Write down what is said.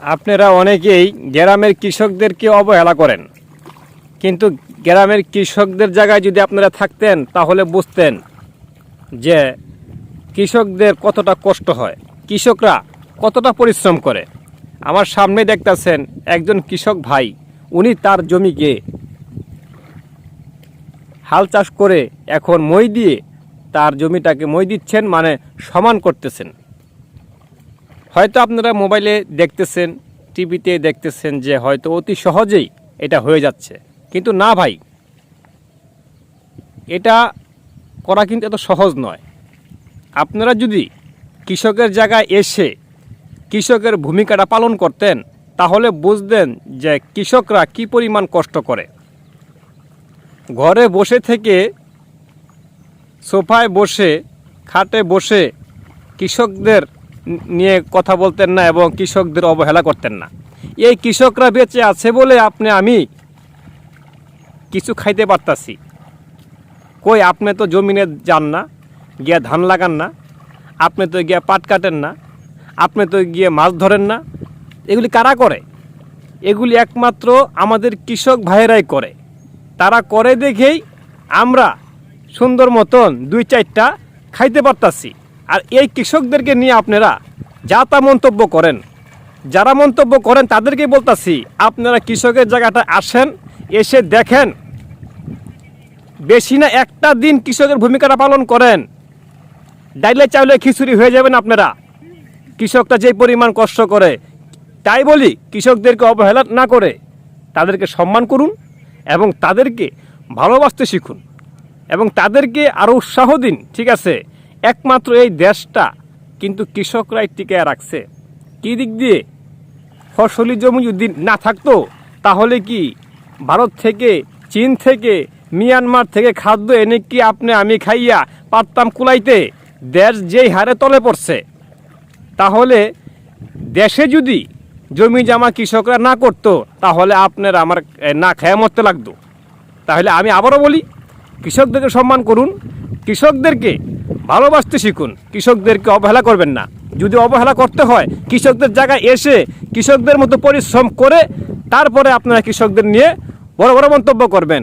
আপনারা অনেকেই গ্রামের কৃষকদেরকে অবহেলা করেন। কিন্তু গ্রামের কৃষকদের জায়গায় যদি আপনারা থাকতেন, তাহলে বুঝতেন যে কৃষকদের কতটা কষ্ট হয়। কৃষকরা কতটা পরিশ্রম করে। আমার সামনে দেখতেছেন একজন কৃষক ভাই, উনি তার জমিকে হাল চাষ করে এখন মই দিয়ে তার জমিটাকে মই দিচ্ছেন মানে সমান করতেছেন। হয়তো আপনারা মোবাইলে দেখতেছেন, টিভিতে দেখতেছেন যে হয়তো অতি সহজেই এটা হয়ে যাচ্ছে। কিন্তু না ভাই, এটা করা কিন্তু এত সহজ নয়। আপনারা যদি কৃষকের জায়গায় এসে কৃষকের ভূমিকাটা পালন করতেন, তাহলে বুঝতেন যে কৃষকরা কি পরিমাণ কষ্ট করে। ঘরে বসে থেকে সোফায় বসে, খাটে বসে কৃষকদের নিয়ে কথা বলতেন না এবং কৃষকদের অবহেলা করতেন না। এই কৃষকরা বেঁচে আছে বলে আপনি, আমি কিছু খাইতে পারতাছি। কই, আপনি তো জমিনে যান না, গিয়া ধান লাগান না, আপনি তো গিয়া পাট কাটেন না, আপনি তো গিয়ে মাছ ধরেন না। এগুলি কারা করে? এগুলি একমাত্র আমাদের কৃষক ভাইয়েরাই করে। তারা করে দেখেই আমরা সুন্দর মতন দুই চারটা খাইতে পারতাছি। আর এই কৃষকদেরকে নিয়ে আপনারা যা তা মন্তব্য করেন। যারা মন্তব্য করেন, তাদেরকেই বলতাছি, আপনারা কৃষকের জায়গাটা আসেন, এসে দেখেন। বেশি না একটা দিন কৃষকের ভূমিকাটা পালন করেন। ডাইলে চাইলে খিচুড়ি হয়ে যাবেন আপনারা। কৃষকটা যে পরিমাণ কষ্ট করে, তাই বলি, কৃষকদেরকে অবহেলা না করে তাদেরকে সম্মান করুন এবং তাদেরকে ভালোবাসতে শিখুন। এবং তাদেরকে আরও উৎসাহ দিন, ঠিক আছে? একমাত্র এই দেশটা কিন্তু কৃষকরাই টিকে রাখছে। কী দিক দিয়ে ফসলি জমি যদি না থাকতো, তাহলে কি ভারত থেকে, চীন থেকে, মিয়ানমার থেকে খাদ্য এনে কি আপনি আমি খাইয়া পারতাম কুলাইতে? দেশ যেই হারে তলে পড়ছে। তাহলে দেশে যদি জমি জামা কৃষকরা না করতো, তাহলে আপনার আমার না খেয়ে মরতে লাগতো। তাহলে আমি আবারও বলি, কৃষকদেরকে সম্মান করুন। কৃষকদেরকে ভালোবাসতে শিখুন। কৃষকদেরকে অবহেলা করবেন না। যদি অবহেলা করতে হয়, কৃষকদের জায়গায় এসে কৃষকদের মতো পরিশ্রম করে তারপরে আপনারা কৃষকদের নিয়ে বড় বড় মন্তব্য করবেন।